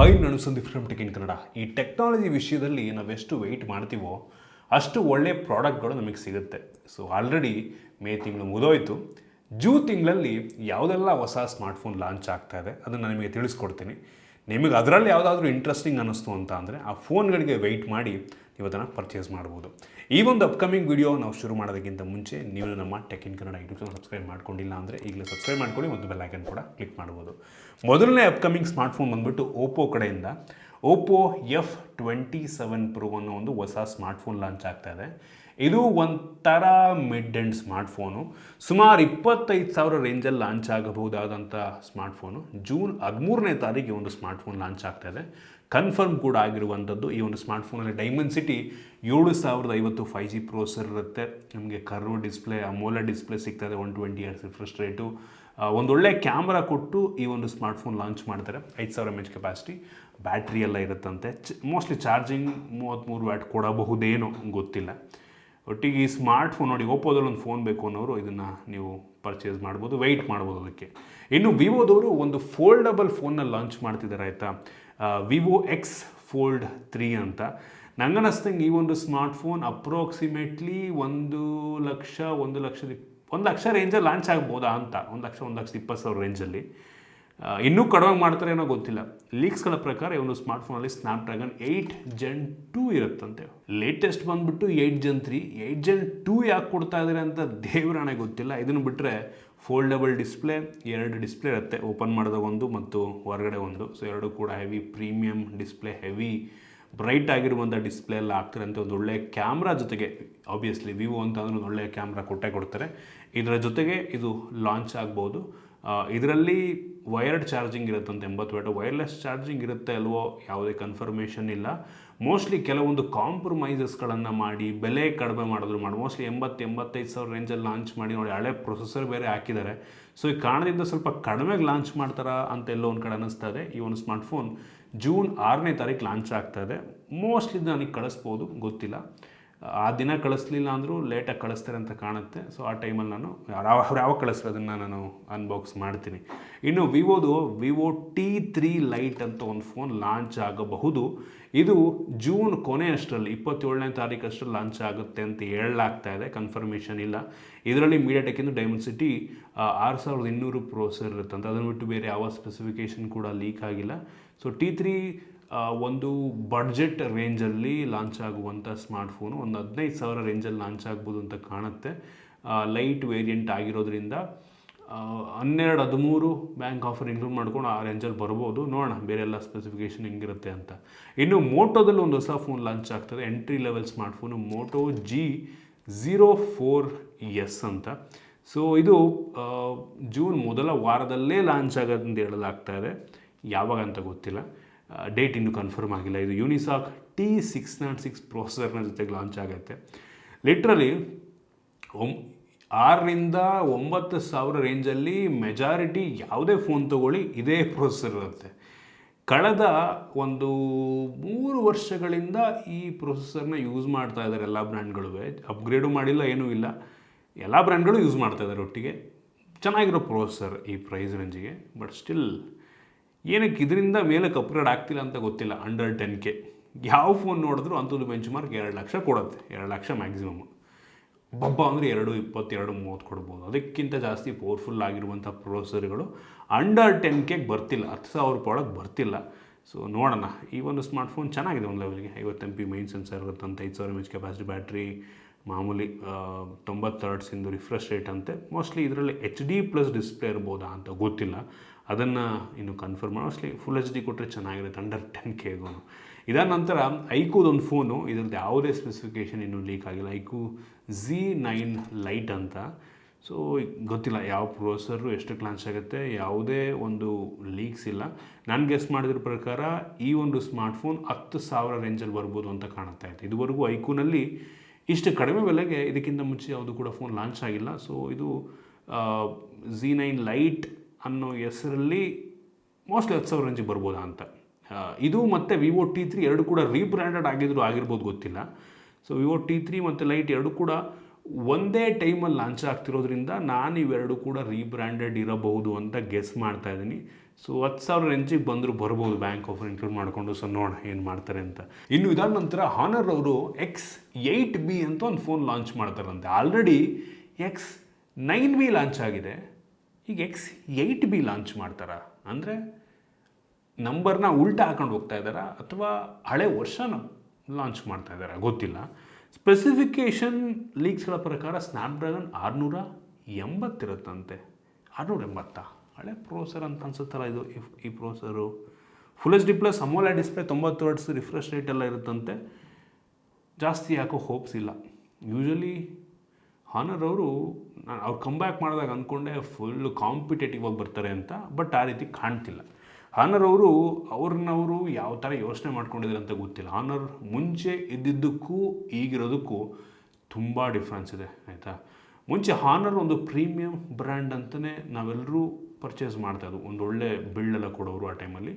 High ನಾನು Sandeep from tech in Kannada. ಈ technology ವಿಷಯದಲ್ಲಿ ನಾವೆಷ್ಟು ವೆಯ್ಟ್ ಮಾಡ್ತೀವೋ ಅಷ್ಟು ಒಳ್ಳೆಯ ಪ್ರಾಡಕ್ಟ್ಗಳು ನಮಗೆ ಸಿಗುತ್ತೆ. ಸೊ ಆಲ್ರೆಡಿ ಮೇ ತಿಂಗಳು ಮುಗಿದೋಯ್ತು. ಜೂ ತಿಂಗಳಲ್ಲಿ ಯಾವುದೆಲ್ಲ ಹೊಸ ಸ್ಮಾರ್ಟ್ಫೋನ್ ಲಾಂಚ್ ಆಗ್ತಾ ಇದೆ ಅದನ್ನು ನಿಮಗೆ ತಿಳಿಸ್ಕೊಡ್ತೀನಿ. ನಿಮಗೆ ಅದರಲ್ಲಿ ಯಾವುದಾದ್ರೂ ಇಂಟ್ರೆಸ್ಟಿಂಗ್ ಅನ್ನಿಸ್ತು ಅಂತ ಅಂದರೆ ಆ ಫೋನ್ಗಳಿಗೆ ವೆಯ್ಟ್ ಮಾಡಿ ನೀವು ಅದನ್ನು ಪರ್ಚೇಸ್ ಮಾಡ್ಬೋದು. ಈ ಒಂದು ಅಪ್ಕಮಿಂಗ್ ವಿಡಿಯೋ ನಾವು ಶುರು ಮಾಡೋದಕ್ಕಿಂತ ಮುಂಚೆ ನೀವು ನಮ್ಮ tech in Kannada YouTube channel subscribe ಮಾಡ್ಕೊಂಡಿಲ್ಲ ಅಂದರೆ ಈಗಲೇ ಸಬ್ಸ್ಕ್ರೈಬ್ ಮಾಡ್ಕೊಳ್ಳಿ ಮತ್ತು ಐಕನ್ ಕೂಡ ಕ್ಲಿಕ್ ಮಾಡ್ಬೋದು. ಮೊದಲನೇ ಅಪ್ಕಮಿಂಗ್ ಸ್ಮಾರ್ಟ್ಫೋನ್ ಬಂದ್ಬಿಟ್ಟು ಓಪೋ ಕಡೆಯಿಂದ. Oppo F twenty seven pro ಅನ್ನೋ ಒಂದು ಹೊಸ ಸ್ಮಾರ್ಟ್ಫೋನ್ ಲಾಂಚ್ ಆಗ್ತಾ ಇದೆ. ಇದು ಒಂಥರ ಮಿಡ್ ಎಂಡ್ ಸ್ಮಾರ್ಟ್ಫೋನು ಸುಮಾರು ಇಪ್ಪತ್ತೈದು ಸಾವಿರ ರೇಂಜಲ್ಲಿ ಲಾಂಚ್ ಆಗಬಹುದಾದಂಥ ಸ್ಮಾರ್ಟ್ಫೋನು ಜೂನ್ ಹದಿಮೂರನೇ ತಾರೀಕಿಗೆ ಒಂದು ಸ್ಮಾರ್ಟ್ಫೋನ್ ಲಾಂಚ್ ಆಗ್ತಾ ಇದೆ. ಕನ್ಫರ್ಮ್ ಕೂಡ ಆಗಿರುವಂಥದ್ದು ಈ ಒಂದು ಸ್ಮಾರ್ಟ್ಫೋನಲ್ಲಿ. ಡೈಮಂಡ್ ಸಿಟಿ ಏಳು ಸಾವಿರದ ಐವತ್ತು ಫೈ ಜಿ ಪ್ರೋಸರ್ ಇರುತ್ತೆ. ನಮಗೆ ಕರ್ವ್ ಡಿಸ್ಪ್ಲೇ ಅಮೋಲ ಡಿಸ್ಪ್ಲೇ ಸಿಗ್ತದೆ one twenty years refresh rate ಒಂದೊಳ್ಳೆ ಕ್ಯಾಮ್ರಾ ಕೊಟ್ಟು ಈ ಒಂದು ಸ್ಮಾರ್ಟ್ಫೋನ್ ಲಾಂಚ್ ಮಾಡ್ತಾರೆ. ಐದು ಸಾವಿರ ಎಂ ಎಚ್ ಕೆಪಾಸಿಟಿ ಬ್ಯಾಟ್ರಿ ಎಲ್ಲ ಇರುತ್ತಂತೆ. ಚ ಮೋಸ್ಟ್ಲಿ ಚಾರ್ಜಿಂಗ್ ಮೂವತ್ತ್ಮೂರು ವ್ಯಾಟ್ ಕೊಡಬಹುದೇನೋ ಗೊತ್ತಿಲ್ಲ. ಒಟ್ಟಿಗೆ ಈ ಸ್ಮಾರ್ಟ್ ಫೋನ್ ನೋಡಿ ಓಪೋದಲ್ಲಿ ಒಂದು ಫೋನ್ ಬೇಕು ಅನ್ನೋರು ಇದನ್ನು ನೀವು ಪರ್ಚೇಸ್ ಮಾಡ್ಬೋದು ವೆಯ್ಟ್ ಮಾಡ್ಬೋದು ಅದಕ್ಕೆ. ಇನ್ನು ವಿವೋದವರು ಒಂದು ಫೋಲ್ಡಬಲ್ ಫೋನ್ನ ಲಾಂಚ್ ಮಾಡ್ತಿದ್ದಾರೆ, ಆಯಿತಾ? ವಿವೋ ಎಕ್ಸ್ ಫೋಲ್ಡ್ ತ್ರೀ ಅಂತ. ನಂಗನ್ನಿಸ್ತಂಗೆ ಈ ಒಂದು ಸ್ಮಾರ್ಟ್ಫೋನ್ ಅಪ್ರಾಕ್ಸಿಮೇಟ್ಲಿ ಒಂದು ಲಕ್ಷ, ಒಂದು ಲಕ್ಷದ, ಒಂದು ಲಕ್ಷ ರೇಂಜಲ್ಲಿ ಲಾಂಚ್ ಆಗ್ಬೋದಾ ಅಂತ. ಒಂದು ಲಕ್ಷ, ಒಂದು ಲಕ್ಷದ ಇಪ್ಪತ್ತು ಸಾವಿರ ರೇಂಜಲ್ಲಿ ಇನ್ನೂ ಕಡಿಮೆ ಮಾಡ್ತಾರೆ ಏನೋ ಗೊತ್ತಿಲ್ಲ. ಲೀಕ್ಸ್ಗಳ ಪ್ರಕಾರ ಇವನು ಸ್ಮಾರ್ಟ್ಫೋನಲ್ಲಿ ಸ್ಮಾರ್ಟ್ಫೋನಲ್ಲಿ ಸ್ನ್ಯಾಪ್ಡ್ರ್ಯಾಗನ್ ಏಯ್ಟ್ ಜೆನ್ ಟೂ ಇರುತ್ತಂತೆ. ಲೇಟೆಸ್ಟ್ ಬಂದುಬಿಟ್ಟು eight gen three eight gen two ಯಾಕೆ ಕೊಡ್ತಾ ಇದ್ದಾರೆ ಅಂತ ದೇವರಾಣೆ ಗೊತ್ತಿಲ್ಲ. ಇದನ್ನು ಬಿಟ್ಟರೆ ಫೋಲ್ಡಬಲ್ ಡಿಸ್ಪ್ಲೇ ಎರಡು ಡಿಸ್ಪ್ಲೇ ಇರುತ್ತೆ. ಓಪನ್ ಮಾಡಿದ ಒಂದು ಮತ್ತು ಹೊರಗಡೆ ಒಂದು. ಸೊ ಎರಡು ಕೂಡ heavy premium display heavy bright ಆಗಿರುವಂಥ ಡಿಸ್ಪ್ಲೇ ಎಲ್ಲ ಆಗ್ತಿರಂತೆ ಒಂದು ಒಳ್ಳೆಯ ಕ್ಯಾಮ್ರಾ ಜೊತೆಗೆ. ಆಬ್ವಿಯಸ್ಲಿ ವಿವೋ ಅಂತ ಅಂದ್ರೆ ಒಂದು ಒಳ್ಳೆಯ ಕ್ಯಾಮ್ರಾ ಕೊಟ್ಟೆ ಕೊಡ್ತಾರೆ. ಇದರ ಜೊತೆಗೆ ಇದು ಲಾಂಚ್ ಆಗ್ಬೋದು. ಇದರಲ್ಲಿ ವೈರ್ಡ್ ಚಾರ್ಜಿಂಗ್ ಇರುತ್ತಂತೆ, ಎಂಬತ್ತು ವ್ಯಾಟ್ ವೈರ್ಲೆಸ್ ಚಾರ್ಜಿಂಗ್ ಇರುತ್ತೆ ಅಲ್ವೋ? ಯಾವುದೇ ಕನ್ಫರ್ಮೇಷನ್ ಇಲ್ಲ. ಮೋಸ್ಟ್ಲಿ ಕೆಲವೊಂದು ಕಾಂಪ್ರಮೈಸಸ್ಗಳನ್ನು ಮಾಡಿ, ಬೆಲೆ ಕಡಿಮೆ ಮಾಡಿದ್ರು ಮಾಡಿ ಮೋಸ್ಟ್ಲಿ ಎಂಬತ್ತು, ಎಂಬತ್ತೈದು ಸಾವಿರ ರೇಂಜಲ್ಲಿ ಲಾಂಚ್ ಮಾಡಿ ನೋಡಿ, ಹಳೆ ಪ್ರೊಸೆಸರ್ ಬೇರೆ ಹಾಕಿದ್ದಾರೆ. ಸೊ ಈ ಕಾರಣದಿಂದ ಸ್ವಲ್ಪ ಕಡಿಮೆಗೆ ಲಾಂಚ್ ಮಾಡ್ತಾರಾ ಅಂತ ಎಲ್ಲೋ ಒಂದು ಕಡೆ ಅನ್ನಿಸ್ತಾ ಇದೆ. ಈ ಒಂದು ಸ್ಮಾರ್ಟ್ಫೋನ್ ಜೂನ್ ಆರನೇ ತಾರೀಕು ಲಾಂಚ್ ಆಗ್ತಾ ಇದೆ. ಮೋಸ್ಟ್ಲಿ ನನಗೆ ಕಳಿಸ್ಬೋದು, ಗೊತ್ತಿಲ್ಲ. ಆ ದಿನ ಕಳಿಸ್ಲಿಲ್ಲ ಅಂದರೂ ಲೇಟಾಗಿ ಕಳಿಸ್ತಾರೆ ಅಂತ ಕಾಣುತ್ತೆ. ಸೊ ಆ ಟೈಮಲ್ಲಿ ನಾನು ಅವ್ರು ಯಾವಾಗ ಕಳಿಸ್ತಾರೆ ಅದನ್ನು ನಾನು ಅನ್ಬಾಕ್ಸ್ ಮಾಡ್ತೀನಿ. ಇನ್ನು ವಿವೋದು ವಿವೋ ಟಿ ತ್ರೀ ಲೈಟ್ ಅಂತ ಒಂದು ಫೋನ್ ಲಾಂಚ್ ಆಗಬಹುದು. ಇದು ಜೂನ್ ಕೊನೆಯಷ್ಟರಲ್ಲಿ, ಇಪ್ಪತ್ತೇಳನೇ ತಾರೀಕು ಅಷ್ಟರಲ್ಲಿ ಲಾಂಚ್ ಆಗುತ್ತೆ ಅಂತ ಹೇಳಲಾಗ್ತಾ ಇದೆ. ಕನ್ಫರ್ಮೇಷನ್ ಇಲ್ಲ. ಇದರಲ್ಲಿ ಮೀಡಿಯಾಟೆಕ್ಕಿಂದ ಡೈಮಂಡ್ ಸಿಟಿ ಆರು ಸಾವಿರದ ಇನ್ನೂರು ಪ್ರೋಸರ್ ಇರುತ್ತಂತೆ ಅದನ್ನು ಬಿಟ್ಟು ಬೇರೆ ಯಾವ ಸ್ಪೆಸಿಫಿಕೇಷನ್ ಕೂಡ ಲೀಕ್ ಆಗಿಲ್ಲ. ಸೊ ಟಿ ತ್ರೀ ಒಂದು ಬಡ್ಜೆಟ್ ರೇಂಜಲ್ಲಿ ಲಾಂಚ್ ಆಗುವಂಥ ಸ್ಮಾರ್ಟ್ಫೋನು ಒಂದು ಹದಿನೈದು ಸಾವಿರ ರೇಂಜಲ್ಲಿ ಲಾಂಚ್ ಆಗ್ಬೋದು ಅಂತ ಕಾಣುತ್ತೆ. ಲೈಟ್ ವೇರಿಯಂಟ್ ಆಗಿರೋದ್ರಿಂದ ಹನ್ನೆರಡು ಹದಿಮೂರು ಬ್ಯಾಂಕ್ ಆಫರ್ ಇನ್ಕ್ಲೂಡ್ ಮಾಡ್ಕೊಂಡು ಆ ರೇಂಜಲ್ಲಿ ಬರ್ಬೋದು. ನೋಡೋಣ, ಬೇರೆ ಎಲ್ಲ ಸ್ಪೆಸಿಫಿಕೇಷನ್ ಹೆಂಗಿರುತ್ತೆ ಅಂತ. ಇನ್ನು ಮೋಟೋದಲ್ಲಿ ಒಂದು ಹೊಸ ಫೋನ್ ಲಾಂಚ್ ಆಗ್ತದೆ. Entry level smartphone Moto G zero four S ಅಂತ. ಸೊ ಇದು ಜೂನ್ ಮೊದಲ ವಾರದಲ್ಲೇ ಲಾಂಚ್ ಆಗೋದಂತ ಹೇಳಲಾಗ್ತಾ ಇದೆ. ಯಾವಾಗ ಅಂತ ಗೊತ್ತಿಲ್ಲ. ಡೇಟ್ ಇನ್ನೂ ಕನ್ಫರ್ಮ್ ಆಗಿಲ್ಲ. ಇದು Unisoc T six nought six ಪ್ರೊಸೆಸರ್ನ ಜೊತೆಗೆ ಲಾಂಚ್ ಆಗುತ್ತೆ. ಲಿಟ್ರಲಿ ಒಮ್ ಆರರಿಂದ ಒಂಬತ್ತು ಸಾವಿರ ರೇಂಜಲ್ಲಿ ಮೆಜಾರಿಟಿ ಯಾವುದೇ ಫೋನ್ ತೊಗೊಳ್ಳಿ ಇದೇ ಪ್ರೊಸೆಸರ್ ಇರುತ್ತೆ. ಕಳೆದ ಒಂದು ಮೂರು ವರ್ಷಗಳಿಂದ ಈ ಪ್ರೊಸೆಸರ್ನ ಯೂಸ್ ಮಾಡ್ತಾ ಇದ್ದಾರೆ ಎಲ್ಲ ಬ್ರ್ಯಾಂಡ್ಗಳು. ಅಪ್ಗ್ರೇಡು ಮಾಡಿಲ್ಲ, ಏನೂ ಇಲ್ಲ. ಎಲ್ಲ ಬ್ರ್ಯಾಂಡ್ಗಳು ಯೂಸ್ ಮಾಡ್ತಾ ಇದ್ದಾರೆ ಒಟ್ಟಿಗೆ. ಚೆನ್ನಾಗಿರೋ ಪ್ರೊಸೆಸರ್ ಈ ಪ್ರೈಸ್ ರೇಂಜಿಗೆ ಬಟ್ ಸ್ಟಿಲ್ ಏನಕ್ಕೆ ಇದರಿಂದ ಮೇಲಕ್ಕೆ ಅಪ್ಗ್ರೇಡ್ ಆಗ್ತಿಲ್ಲ ಅಂತ ಗೊತ್ತಿಲ್ಲ ಅಂಡರ್ ಟೆನ್ ಕೆ ಯಾವ ಫೋನ್ ನೋಡಿದ್ರು ಅಂಥದ್ದು ಬೆಂಚ್ ಮಾರ್ಕ್ ಎರಡು ಲಕ್ಷ ಕೊಡುತ್ತೆ, ಎರಡು ಲಕ್ಷ ಮ್ಯಾಕ್ಸಿಮಮ್ ಬಬ್ಬ ಅಂದರೆ ಎರಡು ಇಪ್ಪತ್ತೆರಡು ಮೂವತ್ತು ಕೊಡ್ಬೋದು. ಅದಕ್ಕಿಂತ ಜಾಸ್ತಿ ಪವರ್ಫುಲ್ ಆಗಿರುವಂಥ ಪ್ರೊಸೆಸರ್ಗಳು ಅಂಡರ್ ಟೆನ್ ಕೆಗೆ ಬರ್ತಿಲ್ಲ, ಹತ್ತು ಸಾವಿರ ರೂಪಾಯಿ ಬರ್ತಿಲ್ಲ. ಸೊ ನೋಡೋಣ. ಈ ಒಂದು ಸ್ಮಾರ್ಟ್ಫೋನ್ ಚೆನ್ನಾಗಿದೆ ಒಂದು ಲೆವೆಲ್ಗೆ ಐವತ್ತು ಎಂ ಪಿ ಮೈನ್ ಸೆನ್ಸರ್ ಇರುತ್ತಂತೆ, ಐದು ಸಾವಿರ ಎಂ ಎಚ್ ಕೆಪಾಸಿಟಿ ಬ್ಯಾಟ್ರಿ ಮಾಮೂಲಿ ತೊಂಬತ್ತು ಹರ್ಟ್ಸಿಂದು ರಿಫ್ರೆಶ್ ರೇಟ್ ಅಂತೆ. ಮೋಸ್ಟ್ಲಿ ಇದರಲ್ಲಿ ಎಚ್ ಡಿ ಪ್ಲಸ್ ಡಿಸ್ಪ್ಲೇ ಇರ್ಬೋದಾ ಅಂತ ಗೊತ್ತಿಲ್ಲ. ಅದನ್ನು ಇನ್ನು confirm mostly full H D ಕೊಟ್ಟರೆ ಚೆನ್ನಾಗಿರುತ್ತೆ ಅಂಡರ್ ಟೆನ್ ಕೆಗೂ ಇದಾದ ನಂತರ ಐಕೂದೊಂದು ಫೋನು ಇದರದ್ದು ಯಾವುದೇ ಸ್ಪೆಸಿಫಿಕೇಷನ್ ಇನ್ನೂ ಲೀಕ್ ಆಗಿಲ್ಲ. ಐಕು ಝಿ ನೈನ್ ಲೈಟ್ ಅಂತ. ಸೊ ಗೊತ್ತಿಲ್ಲ ಯಾವ ಪ್ರೊಸೆಸರು ಎಷ್ಟಕ್ಕೆ ಲಾಂಚ್ ಆಗುತ್ತೆ, ಯಾವುದೇ ಒಂದು ಲೀಕ್ಸ್ ಇಲ್ಲ. ನಾನು ಗೆಸ್ ಮಾಡಿದ್ರ ಪ್ರಕಾರ ಈ ಒಂದು ಸ್ಮಾರ್ಟ್ಫೋನ್ ಹತ್ತು ಸಾವಿರ ರೇಂಜಲ್ಲಿ ಬರ್ಬೋದು ಅಂತ ಕಾಣುತ್ತಾ ಇತ್ತು ಇದುವರೆಗೂ ಐಕೂನಲ್ಲಿ ಇಷ್ಟು ಕಡಿಮೆ ಬೆಲೆಗೆ ಇದಕ್ಕಿಂತ ಮುಂಚೆ ಯಾವುದು ಕೂಡ ಫೋನ್ ಲಾಂಚ್ ಆಗಿಲ್ಲ. ಸೊ ಇದು ಝಿ ನೈನ್ ಲೈಟ್ ಅನ್ನೋ ಹೆಸರಲ್ಲಿ ಮೋಸ್ಟ್ಲಿ ಹತ್ತು ಸಾವಿರ ರೇಂಜಿಗೆ ಬರ್ಬೋದಾ ಅಂತ. ಇದು ಮತ್ತು ವಿವೋ ಟಿ ತ್ರೀ ಎರಡು ಕೂಡ ರೀಬ್ರ್ಯಾಂಡೆಡ್ ಆಗಿದ್ರು ಆಗಿರ್ಬೋದು ಗೊತ್ತಿಲ್ಲ. ಸೊ ವಿವೋ ಟಿ ತ್ರೀ ಮತ್ತು ಲೈಟ್ ಎರಡು ಕೂಡ ಒಂದೇ ಟೈಮಲ್ಲಿ ಲಾಂಚ್ ಆಗ್ತಿರೋದ್ರಿಂದ ನಾನು ಇವೆರಡು ಕೂಡ ರೀಬ್ರ್ಯಾಂಡೆಡ್ ಇರಬಹುದು ಅಂತ ಗೆಸ್ ಮಾಡ್ತಾ ಇದ್ದೀನಿ. ಸೊ ಹತ್ತು ಸಾವಿರ ರೇಂಜಿಗೆ ಬಂದರೂ ಬರ್ಬೋದು ಬ್ಯಾಂಕ್ ಆಫರ್ ಇನ್ಕ್ಲೂಡ್ ಮಾಡಿಕೊಂಡು. ಸೊ ನೋಡ ಏನು ಮಾಡ್ತಾರೆ ಅಂತ. ಇನ್ನು ಇದಾದ ನಂತರ ಹಾನರ್ ಅವರು ಎಕ್ಸ್ ಏಯ್ಟ್ ಬಿ ಅಂತ ಒಂದು ಫೋನ್ ಲಾಂಚ್ ಮಾಡ್ತಾರಂತೆ. Already X nine B launch ಆಗಿದೆ. ಈಗ ಎಕ್ಸ್ ಏಯ್ಟ್ ಬಿ ಲಾಂಚ್ ಮಾಡ್ತಾರಾ? ಅಂದರೆ ನಂಬರ್ನ ಉಲ್ಟಾ ಹಾಕೊಂಡು ಹೋಗ್ತಾ ಇದ್ದಾರಾ? ಅಥವಾ ಹಳೆ ವರ್ಷನ ಲಾಂಚ್ ಮಾಡ್ತಾ ಇದ್ದಾರಾ? ಗೊತ್ತಿಲ್ಲ. ಸ್ಪೆಸಿಫಿಕೇಷನ್ ಲೀಕ್ಸ್ಗಳ ಪ್ರಕಾರ ಸ್ನ್ಯಾಪ್ಡ್ರ್ಯಾಗನ್ ಆರುನೂರ ಎಂಬತ್ತಿರುತ್ತಂತೆ. ಆರುನೂರ ಎಂಬತ್ತಾ? ಹಳೆ ಪ್ರೋಸರ್ ಅಂತ ಅನ್ಸುತ್ತಲ್ಲ ಇದು ಈ processor full H D plus AMOLED display ತೊಂಬತ್ತು ವರ್ಡ್ಸ್ ರಿಫ್ರೆಶ್ ರೇಟ್ ಎಲ್ಲ ಇರುತ್ತಂತೆ. ಜಾಸ್ತಿ ಯಾಕೋ ಹೋಪ್ಸ್ ಇಲ್ಲ. ಯೂಶಲಿ ಹಾನರ್ ಅವರು ನಾನು ಅವ್ರು ಕಮ್ಬ್ಯಾಕ್ ಮಾಡಿದಾಗ ಅಂದ್ಕೊಂಡೆ ಫುಲ್ ಕಾಂಪಿಟೇಟಿವ್ ಆಗಿ ಬರ್ತಾರೆ ಅಂತ ಬಟ್ ಆ ರೀತಿ ಕಾಣ್ತಿಲ್ಲ. ಹಾನರ್ ಅವರು ಅವ್ರನ್ನವರು ಯಾವ ಥರ ಯೋಚನೆ ಮಾಡ್ಕೊಂಡಿದ್ದಾರೆ ಅಂತ ಗೊತ್ತಿಲ್ಲ. ಹಾನರ್ ಮುಂಚೆ ಇದ್ದಿದ್ದಕ್ಕೂ ಈಗಿರೋದಕ್ಕೂ ತುಂಬ ಡಿಫ್ರೆನ್ಸ್ ಇದೆ, ಆಯಿತಾ? ಮುಂಚೆ ಹಾನರ್ ಒಂದು ಪ್ರೀಮಿಯಂ ಬ್ರ್ಯಾಂಡ್ ಅಂತಲೇ ನಾವೆಲ್ಲರೂ ಪರ್ಚೇಸ್ ಮಾಡ್ತಾಯಿದ್ವು ಒಂದು ಒಳ್ಳೆ ಬಿಲ್ಡ್ ಎಲ್ಲ ಕೊಡೋರು ಆ ಟೈಮಲ್ಲಿ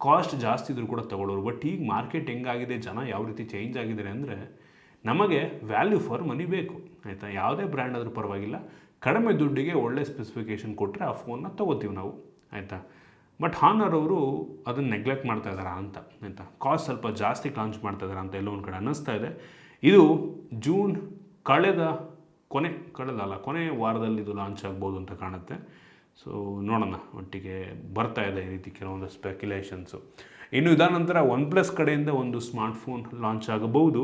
ಕಾಸ್ಟ್ ಜಾಸ್ತಿ ಇದ್ರೂ ಕೂಡ ತಗೊಳ್ಳೋರು ಬಟ್ ಈಗ ಮಾರ್ಕೆಟ್ ಹೆಂಗಾಗಿದೆ, ಜನ ಯಾವ ರೀತಿ ಚೇಂಜ್ ಆಗಿದ್ದಾರೆ ಅಂದರೆ ನಮಗೆ ವ್ಯಾಲ್ಯೂ ಫಾರ್ ಮನಿ ಬೇಕು, ಆಯಿತಾ? ಯಾವುದೇ ಬ್ರ್ಯಾಂಡ್ ಆದರೂ ಪರವಾಗಿಲ್ಲ. ಕಡಿಮೆ ದುಡ್ಡಿಗೆ ಒಳ್ಳೆ ಸ್ಪೆಸಿಫಿಕೇಷನ್ ಕೊಟ್ಟರೆ ಆ ಫೋನ್ನ ತೊಗೋತೀವಿ ನಾವು, ಆಯಿತಾ? ಬಟ್ ಹಾನರ್ ಅವರು ಅದನ್ನು ನೆಗ್ಲೆಕ್ಟ್ ಮಾಡ್ತಾ ಇದ್ದಾರಾ ಅಂತ, ಆಯಿತಾ? ಕಾಸ್ಟ್ ಸ್ವಲ್ಪ ಜಾಸ್ತಿ ಲಾಂಚ್ ಮಾಡ್ತಾ ಇದ್ದಾರೆ ಅಂತ ಎಲ್ಲೋ ಒಂದು ಕಡೆ ಅನ್ನಿಸ್ತಾ ಇದೆ. ಇದು ಜೂನ್ ಕಳೆದ ಕೊನೆ ಕಳೆದಲ್ಲ ಕೊನೆ ವಾರದಲ್ಲಿ ಇದು ಲಾಂಚ್ ಆಗ್ಬೋದು ಅಂತ ಕಾಣುತ್ತೆ. ಸೊ ನೋಡೋಣ, ಒಟ್ಟಿಗೆ ಬರ್ತಾ ಇದೆ ಈ ರೀತಿ ಕೆಲವೊಂದು ಸ್ಪೆಕ್ಯುಲೇಷನ್ಸು ಇನ್ನು ಇದಾದ ನಂತರ ಒನ್ ಪ್ಲಸ್ ಕಡೆಯಿಂದ ಒಂದು ಸ್ಮಾರ್ಟ್ಫೋನ್ ಲಾಂಚ್ ಆಗಬಹುದು.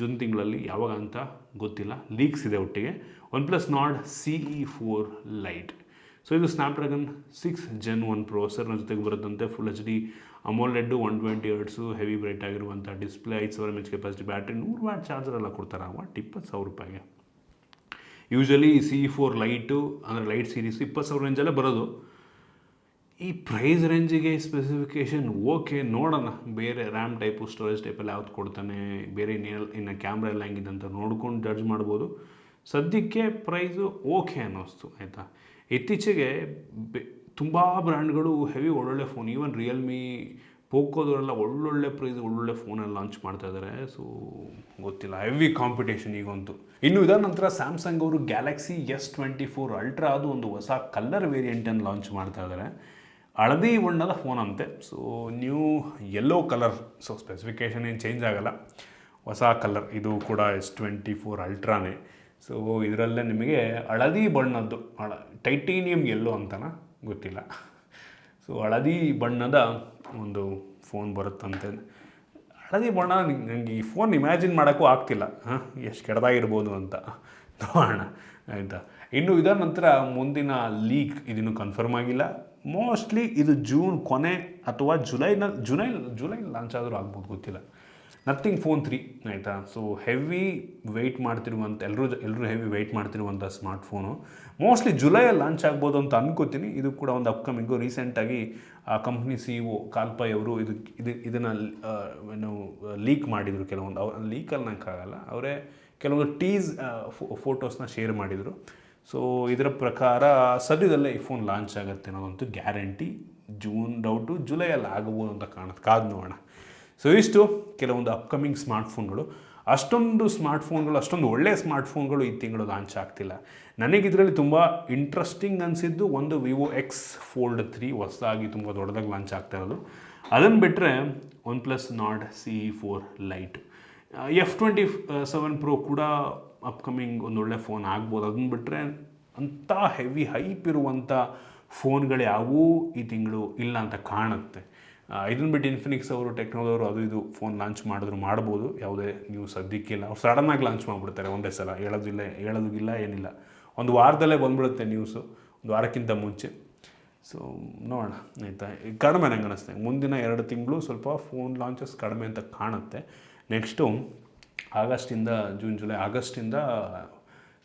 ಜೂನ್ ತಿಂಗಳಲ್ಲಿ ಯಾವಾಗ ಅಂತ ಗೊತ್ತಿಲ್ಲ. ಲೀಕ್ಸ್ ಇದೆ ಒಟ್ಟಿಗೆ. One plus Nord C E four lite so ಇದು ಸ್ನ್ಯಾಪ್ಡ್ರ್ಯಾಗನ್ ಸಿಕ್ಸ್ ಜೆನ್ ಒನ್ ಪ್ರೊಸರ್ನ ಜೊತೆಗೆ ಬರುತ್ತಂತೆ. Full H D AMOLED one twenty hertz heavy bright ಆಗಿರುವಂಥ ಡಿಸ್ಪ್ಲೇ ಐದು ಸಾವಿರ ಎಚ್ ಕೆಪಾಸಿಟಿ ಬ್ಯಾಟ್ರಿ ನೂರು ವ್ಯಾಟ್ ಚಾರ್ಜರ್ ಎಲ್ಲ ಕೊಡ್ತಾರೆ ವಾಟ್ ಇಪ್ಪತ್ತು ಸಾವಿರ ರೂಪಾಯಿಗೆ. ಯೂಶಲಿ ಸಿ ಫೋರ್ ಲೈಟು ಅಂದರೆ ಲೈಟ್ ಸೀರೀಸ್ ಇಪ್ಪತ್ತು ಸಾವಿರ ರೇಂಜಲ್ಲೇ ಬರೋದು. ಈ ಪ್ರೈಸ್ ರೇಂಜಿಗೆ ಸ್ಪೆಸಿಫಿಕೇಷನ್ ಓಕೆ ನೋಡೋಣ. ಬೇರೆ ರ್ಯಾಮ್ ಟೈಪು ಸ್ಟೋರೇಜ್ ಟೈಪಲ್ಲಿ ಯಾವ್ದು ಕೊಡ್ತಾನೆ, ಬೇರೆ ಇನ್ನೇನು ಇನ್ನು ಕ್ಯಾಮ್ರಾ ಎಲ್ಲ ಹೆಂಗಿದೆ ಅಂತ ನೋಡ್ಕೊಂಡು ಜಡ್ಜ್ ಮಾಡ್ಬೋದು. ಸದ್ಯಕ್ಕೆ ಪ್ರೈಸು ಓಕೆ ಅನ್ನಿಸ್ತು, ಆಯಿತಾ? ಇತ್ತೀಚೆಗೆ ಬೆ, ತುಂಬ ಬ್ರ್ಯಾಂಡ್ಗಳು ಹೆವಿ ಒಳ್ಳೊಳ್ಳೆ ಫೋನ್ ಈವನ್ ರಿಯಲ್ಮಿ ಪೋಕೋದವರೆಲ್ಲ ಒಳ್ಳೊಳ್ಳೆ ಪ್ರೈಸ್ ಒಳ್ಳೊಳ್ಳೆ ಫೋನಲ್ಲಿ ಲಾಂಚ್ ಮಾಡ್ತಾ ಇದ್ದಾರೆ ಸೊ ಗೊತ್ತಿಲ್ಲ ಹೆವಿ ಕಾಂಪಿಟೇಷನ್ ಈಗಂತೂ. ಇನ್ನು ಇದರ ನಂತರ ಸ್ಯಾಮ್ಸಂಗ್ ಅವರು Galaxy S twenty four Ultra ಅದು ಒಂದು ಹೊಸ ಕಲರ್ ವೇರಿಯಂಟನ್ನು ಲಾಂಚ್ ಮಾಡ್ತಾ ಇದ್ದಾರೆ ಹಳದಿ ಬಣ್ಣದ ಫೋನ್ ಅಂತೆ. So new yellow colour so specification ಏನು ಚೇಂಜ್ ಆಗಲ್ಲ. ಹೊಸ ಕಲರ್ ಇದು ಕೂಡ ಎಸ್ ಟ್ವೆಂಟಿ ಫೋರ್ ಅಲ್ಟ್ರಾನೇ ಸೊ ಇದರಲ್ಲೇ ನಿಮಗೆ ಹಳದಿ ಬಣ್ಣದ್ದು, ಹಳ ಟೈಟೇನಿಯಂ ಎಲ್ಲೋ ಅಂತನ? ಗೊತ್ತಿಲ್ಲ. ಸೊ ಹಳದಿ ಬಣ್ಣದ ಒಂದು ಫೋನ್ ಬರುತ್ತಂತೆ. ಹಳದಿ ಬಣ್ಣ ನನಗೆ ಈ ಫೋನ್ ಇಮ್ಯಾಜಿನ್ ಮಾಡೋಕ್ಕೂ ಆಗ್ತಿಲ್ಲ. ಹಾಂ, ಎಷ್ಟು ಕೆಡದಾಗಿರ್ಬೋದು ಅಂತ. ನೋಡೋಣ. ಆಯಿತಾ? ಇನ್ನು ಇದರ ನಂತರ ಮುಂದಿನ ಲೀಕ್ ಇದನ್ನು ಕನ್ಫರ್ಮ್ ಆಗಿಲ್ಲ. ಮೋಸ್ಟ್ಲಿ ಇದು ಜೂನ್ ಕೊನೆ ಅಥವಾ ಜುಲೈನಲ್ಲಿ ಜುಲೈ ಜುಲೈ ಲಾಂಚ್ ಆದರೂ ಆಗ್ಬೋದು, ಗೊತ್ತಿಲ್ಲ. ನಥಿಂಗ್ ಫೋನ್ ತ್ರೀ ಆಯಿತಾ? ಸೊ ಹೆವಿ ವೆಯ್ಟ್ ಮಾಡ್ತಿರುವಂಥ ಎಲ್ಲರೂ ಎಲ್ಲರೂ ಹೆವಿ ವೆಯ್ಟ್ ಮಾಡ್ತಿರುವಂಥ ಸ್ಮಾರ್ಟ್ ಫೋನು ಮೋಸ್ಟ್ಲಿ ಜುಲೈಯಲ್ಲಿ ಲಾಂಚ್ ಆಗ್ಬೋದು ಅಂತ ಅನ್ಕೋತೀನಿ. ಇದು ಕೂಡ ಒಂದು ಅಪ್ಕಮಿಂಗು ರೀಸೆಂಟಾಗಿ ಆ ಕಂಪ್ನಿ ಸಿ ಒ ಕಾಲ್ಪಾಯ್ ಅವರು ಇದು ಇದು ಇದನ್ನು ಏನು ಲೀಕ್ ಮಾಡಿದರು ಕೆಲವೊಂದು. ಅವ್ರ ಲೀಕಲ್ಲಿ ನಂಗಾಗಲ್ಲ ಅವರೇ ಕೆಲವೊಂದು ಟೀಸ್ ಫೋಟೋಸ್ನ ಶೇರ್ ಮಾಡಿದರು. ಸೊ ಇದರ ಪ್ರಕಾರ ಸದ್ಯದಲ್ಲೇ ಈ ಫೋನ್ ಲಾಂಚ್ ಆಗುತ್ತೆ ಅನ್ನೋದಂತೂ ಗ್ಯಾರಂಟಿ ಜೂನ್ ಡೌಟು ಜುಲೈಯಲ್ಲಿ ಆಗಬಹುದು ಅಂತ ಕಾಣುತ್ತೆ. ಕಾದು ನೋಡೋಣ. ಸೊ ಇಷ್ಟು ಕೆಲವೊಂದು ಅಪ್ಕಮಿಂಗ್ ಸ್ಮಾರ್ಟ್ಫೋನ್ಗಳು ಅಷ್ಟೊಂದು ಸ್ಮಾರ್ಟ್ಫೋನ್ಗಳು ಅಷ್ಟೊಂದು ಒಳ್ಳೆಯ ಸ್ಮಾರ್ಟ್ಫೋನ್ಗಳು ಈ ತಿಂಗಳು ಲಾಂಚ್ ಆಗ್ತಿಲ್ಲ. ನನಗೆ ಇದರಲ್ಲಿ ತುಂಬ ಇಂಟ್ರೆಸ್ಟಿಂಗ್ ಅನಿಸಿದ್ದು ಒಂದು ವಿವೋ ಎಕ್ಸ್ ಫೋಲ್ಡ್ ತ್ರೀ ಹೊಸದಾಗಿ ತುಂಬ ದೊಡ್ಡದಾಗಿ ಲಾಂಚ್ ಆಗ್ತಾ ಇರೋದು. ಅದನ್ನು ಬಿಟ್ಟರೆ one plus Nord C four lite F twenty seven pro ಕೂಡ ಅಪ್ಕಮಿಂಗ್ ಒಂದು ಒಳ್ಳೆ ಫೋನ್ ಆಗ್ಬೋದು. ಅದನ್ನ ಬಿಟ್ಟರೆ ಅಂಥ ಹೆವಿ ಹೈಪ್ ಇರುವಂಥ ಫೋನ್ಗಳು ಯಾವೂ ಈ ತಿಂಗಳು ಇಲ್ಲ ಅಂತ ಕಾಣುತ್ತೆ. ಇದನ್ನು ಬಿಟ್ಟು ಇನ್ಫಿನಿಕ್ಸ್ ಅವರು ಟೆಕ್ನೋದವರು ಅದು ಇದು ಫೋನ್ ಲಾಂಚ್ ಮಾಡಿದ್ರು ಮಾಡ್ಬೋದು. ಯಾವುದೇ ನೀವು ಸದ್ಯಕ್ಕಿಲ್ಲ ಅವ್ರು ಸಡನ್ನಾಗಿ ಲಾಂಚ್ ಮಾಡಿಬಿಡ್ತಾರೆ ಒಂದೇ ಸಲ. ಹೇಳೋದಿಲ್ಲ ಹೇಳೋದಿಲ್ಲ ಏನಿಲ್ಲ. ಒಂದು ವಾರದಲ್ಲೇ ಬಂದ್ಬಿಡುತ್ತೆ ನ್ಯೂಸು ಒಂದು ವಾರಕ್ಕಿಂತ ಮುಂಚೆ. ಸೊ ನೋಡೋಣ, ಆಯಿತಾ? ಕಡಿಮೆ ನಂಗೆ ಅನ್ನಿಸ್ತೆ ಮುಂದಿನ ಎರಡು ತಿಂಗಳು ಸ್ವಲ್ಪ ಫೋನ್ ಲಾಂಚಸ್ ಕಡಿಮೆ ಅಂತ ಕಾಣುತ್ತೆ. ನೆಕ್ಸ್ಟು ಆಗಸ್ಟಿಂದ, ಜೂನ್, ಜುಲೈ, ಆಗಸ್ಟಿಂದ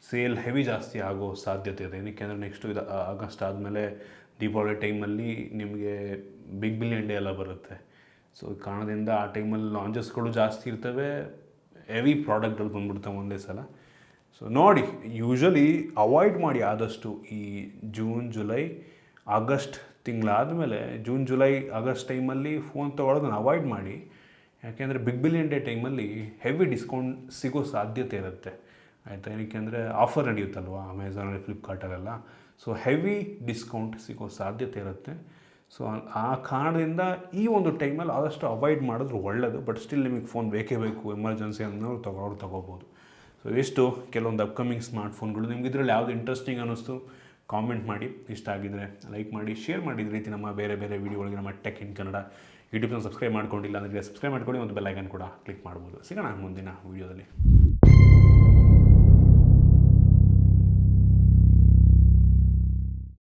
ಸೇಲ್ ಹೆವಿ ಜಾಸ್ತಿ ಆಗೋ ಸಾಧ್ಯತೆ ಇದೆ. ಏನಕ್ಕೆ ಅಂದರೆ ನೆಕ್ಸ್ಟು ಇದು ಆಗಸ್ಟ್ ಆದಮೇಲೆ ದೀಪಾವಳಿ ಟೈಮಲ್ಲಿ ನಿಮಗೆ ಬಿಗ್ ಬಿಲಿಯನ್ ಡೇ ಎಲ್ಲ ಬರುತ್ತೆ. ಸೊ, ಈ ಕಾರಣದಿಂದ ಆ ಟೈಮಲ್ಲಿ ಲಾಂಚಸ್ಗಳು ಜಾಸ್ತಿ ಇರ್ತವೆ, ಹೆವಿ ಪ್ರಾಡಕ್ಟ್ಗಳು ಬಂದ್ಬಿಡ್ತವೆ ಒಂದೇ ಸಲ. ಸೊ, ನೋಡಿ, ಯೂಶಲಿ ಅವಾಯ್ಡ್ ಮಾಡಿ ಆದಷ್ಟು ಈ ಜೂನ್, ಜುಲೈ, ಆಗಸ್ಟ್ ತಿಂಗಳಾದಮೇಲೆ ಜೂನ್, ಜುಲೈ, ಆಗಸ್ಟ್ ಟೈಮಲ್ಲಿ ಫೋನ್ ತೊಗೊಳೋದನ್ನು ಅವಾಯ್ಡ್ ಮಾಡಿ. ಯಾಕೆಂದರೆ ಬಿಗ್ ಬಿಲಿಯನ್ ಡೇ ಟೈಮಲ್ಲಿ ಹೆವಿ ಡಿಸ್ಕೌಂಟ್ ಸಿಗೋ ಸಾಧ್ಯತೆ ಇರುತ್ತೆ. ಆಯಿತಾ? ಏನಕ್ಕೆ ಅಂದರೆ ಆಫರ್ ನಡೆಯುತ್ತಲ್ವ ಅಮೆಝಾನಲ್ಲಿ ಫ್ಲಿಪ್ಕಾರ್ಟಲ್ಲೆಲ್ಲ ಸೊ ಹೆವಿ ಡಿಸ್ಕೌಂಟ್ ಸಿಗೋ ಸಾಧ್ಯತೆ ಇರುತ್ತೆ. ಸೊ ಆ ಕಾರಣದಿಂದ ಈ ಒಂದು ಟೈಮಲ್ಲಿ ಆದಷ್ಟು ಅವಾಯ್ಡ್ ಮಾಡಿದ್ರೆ ಒಳ್ಳೆಯದು ಬಟ್ ಸ್ಟಿಲ್ ನಿಮಗೆ ಫೋನ್ ಬೇಕೇ ಬೇಕು ಎಮರ್ಜೆನ್ಸಿ ಅನ್ನೋರು ತಗೊಳೋರು ತೊಗೋಬೋದು. ಸೊ ಇಷ್ಟು. ಕೆಲವೊಂದು ಅಪ್ಕಮಿಂಗ್ ಸ್ಮಾರ್ಟ್ ಫೋನ್ಗಳು ನಿಮ್ಗೆ ಇದರಲ್ಲಿ ಯಾವುದು ಇಂಟ್ರೆಸ್ಟಿಂಗ್ ಅನ್ನಿಸ್ತು ಕಾಮೆಂಟ್ ಮಾಡಿ. ಇಷ್ಟ ಆಗಿದ್ರೆ ಲೈಕ್ ಮಾಡಿ ಶೇರ್ ಮಾಡಿ. ಇದೇ ರೀತಿ ನಮ್ಮ ಬೇರೆ ಬೇರೆ ವೀಡಿಯೋಗಳಿಗೆ ನಮ್ಮ ಟೆಕ್ ಇನ್ ಕನ್ನಡ ಯೂಟ್ಯೂಬ್ನ ಸಬ್ಸ್ಕ್ರೈಬ್ ಮಾಡ್ಕೊಂಡಿಲ್ಲ ಅಂದರೆ ಸಬ್ಸ್ಕ್ರೈಬ್ ಮಾಡ್ಕೊಂಡು ಒಂದು ಬೆಲ್ಲೈಕನ್ ಕೂಡ ಕ್ಲಿಕ್ ಮಾಡ್ಬೋದು. ಸಿಗೋಣ ಮುಂದಿನ ವೀಡಿಯೋದಲ್ಲಿ